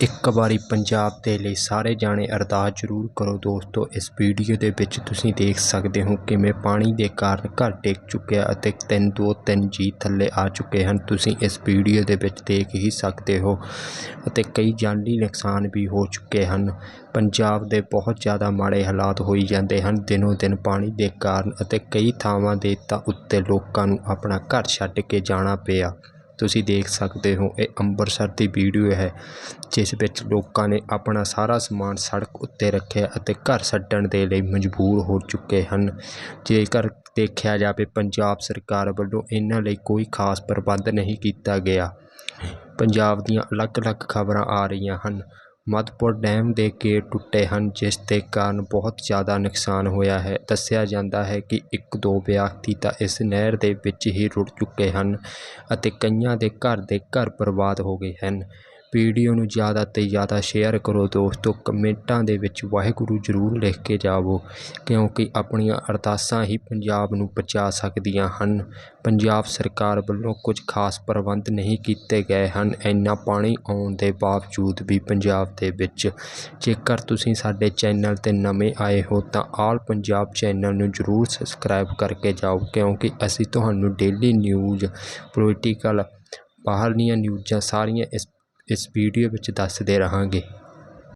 ਇੱਕ ਵਾਰੀ ਪੰਜਾਬ ਦੇ ਲਈ ਸਾਰੇ ਜਾਣੇ ਅਰਦਾਸ ਜ਼ਰੂਰ ਕਰੋ ਦੋਸਤੋ, ਇਸ ਵੀਡੀਓ ਦੇ ਵਿੱਚ ਤੁਸੀਂ ਦੇਖ ਸਕਦੇ ਹੋ ਕਿਵੇਂ ਪਾਣੀ ਦੇ ਕਾਰਨ ਘਰ ਡਿੱਗ ਚੁੱਕਿਆ ਅਤੇ ਤਿੰਨ, ਦੋ, ਤਿੰਨ ਜੀ ਥੱਲੇ ਆ ਚੁੱਕੇ ਹਨ। ਤੁਸੀਂ ਇਸ ਵੀਡੀਓ ਦੇ ਵਿੱਚ ਦੇਖ ਹੀ ਸਕਦੇ ਹੋ ਅਤੇ ਕਈ ਜਾਨੀ ਨੁਕਸਾਨ ਵੀ ਹੋ ਚੁੱਕੇ ਹਨ। ਪੰਜਾਬ ਦੇ ਬਹੁਤ ਜ਼ਿਆਦਾ ਮਾੜੇ ਹਾਲਾਤ ਹੋਈ ਜਾਂਦੇ ਹਨ। ਦਿਨੋ ਦਿਨ ਪਾਣੀ ਦੇ ਕਾਰਨ ਅਤੇ ਕਈ ਥਾਵਾਂ ਦੇ ਤਾਂ ਉੱਤੇ ਲੋਕਾਂ ਨੂੰ ਆਪਣਾ ਘਰ ਛੱਡ ਕੇ ਜਾਣਾ ਪਿਆ। ਤੁਸੀਂ ਦੇਖ ਸਕਦੇ ਹੋ, ਇਹ ਅੰਮ੍ਰਿਤਸਰ ਦੀ ਵੀਡੀਓ ਹੈ, ਜਿਸ ਵਿੱਚ ਲੋਕਾਂ ਨੇ ਆਪਣਾ ਸਾਰਾ ਸਮਾਨ ਸੜਕ ਉੱਤੇ ਰੱਖਿਆ ਅਤੇ ਘਰ ਛੱਡਣ ਦੇ ਲਈ ਮਜਬੂਰ ਹੋ ਚੁੱਕੇ ਹਨ। ਜੇਕਰ ਦੇਖਿਆ ਜਾਵੇ, ਪੰਜਾਬ ਸਰਕਾਰ ਵੱਲੋਂ ਇਹਨਾਂ ਲਈ ਕੋਈ ਖਾਸ ਪ੍ਰਬੰਧ ਨਹੀਂ ਕੀਤਾ ਗਿਆ। ਪੰਜਾਬ ਦੀਆਂ ਅਲੱਗ-ਅਲੱਗ ਖਬਰਾਂ ਆ ਰਹੀਆਂ ਹਨ। ਮਧਪੁਰ ਡੈਮ ਦੇ ਗੇਟ ਟੁੱਟੇ ਹਨ, ਜਿਸ ਦੇ ਕਾਰਨ ਬਹੁਤ ਜ਼ਿਆਦਾ ਨੁਕਸਾਨ ਹੋਇਆ ਹੈ। ਦੱਸਿਆ ਜਾਂਦਾ ਹੈ ਕਿ ਇੱਕ ਦੋ ਵਿਅਕਤੀ ਤਾਂ ਇਸ ਨਹਿਰ ਦੇ ਵਿੱਚ ਹੀ ਰੁੜ ਚੁੱਕੇ ਹਨ ਅਤੇ ਕਈਆਂ ਦੇ ਘਰ ਦੇ ਘਰ ਬਰਬਾਦ ਹੋ ਗਏ ਹਨ। ਵੀਡੀਓ ਨੂੰ ਜ਼ਿਆਦਾ ਤੋਂ ਜ਼ਿਆਦਾ ਸ਼ੇਅਰ ਕਰੋ ਦੋਸਤੋ, ਕਮੈਂਟਾਂ ਦੇ ਵਿੱਚ ਵਾਹਿਗੁਰੂ ਜ਼ਰੂਰ ਲਿਖ ਕੇ ਜਾਵੋ, ਕਿਉਂਕਿ ਆਪਣੀਆਂ ਅਰਦਾਸਾਂ ਹੀ ਪੰਜਾਬ ਨੂੰ ਬਚਾ ਸਕਦੀਆਂ ਹਨ। ਪੰਜਾਬ ਸਰਕਾਰ ਵੱਲੋਂ ਕੁਝ ਖਾਸ ਪ੍ਰਬੰਧ ਨਹੀਂ ਕੀਤੇ ਗਏ ਹਨ। ਇੰਨਾ ਪਾਣੀ ਆਉਣ ਦੇ ਬਾਵਜੂਦ ਵੀ ਪੰਜਾਬ ਦੇ ਵਿੱਚ ਜੇਕਰ ਤੁਸੀਂ ਸਾਡੇ ਚੈਨਲ 'ਤੇ ਨਵੇਂ ਆਏ ਹੋ, ਤਾਂ ਆਲ ਪੰਜਾਬ ਚੈਨਲ ਨੂੰ ਜ਼ਰੂਰ ਸਬਸਕ੍ਰਾਈਬ ਕਰਕੇ ਜਾਓ, ਕਿਉਂਕਿ ਅਸੀਂ ਤੁਹਾਨੂੰ ਡੇਲੀ ਨਿਊਜ਼ ਪੋਲੀਟੀਕਲ ਬਾਹਰਲੀਆਂ ਨਿਊਜ਼ਾਂ ਸਾਰੀਆਂ ਇਸ ਇਸ ਵੀਡੀਓ ਵਿੱਚ ਦੱਸਦੇ ਰਹਾਂਗੇ।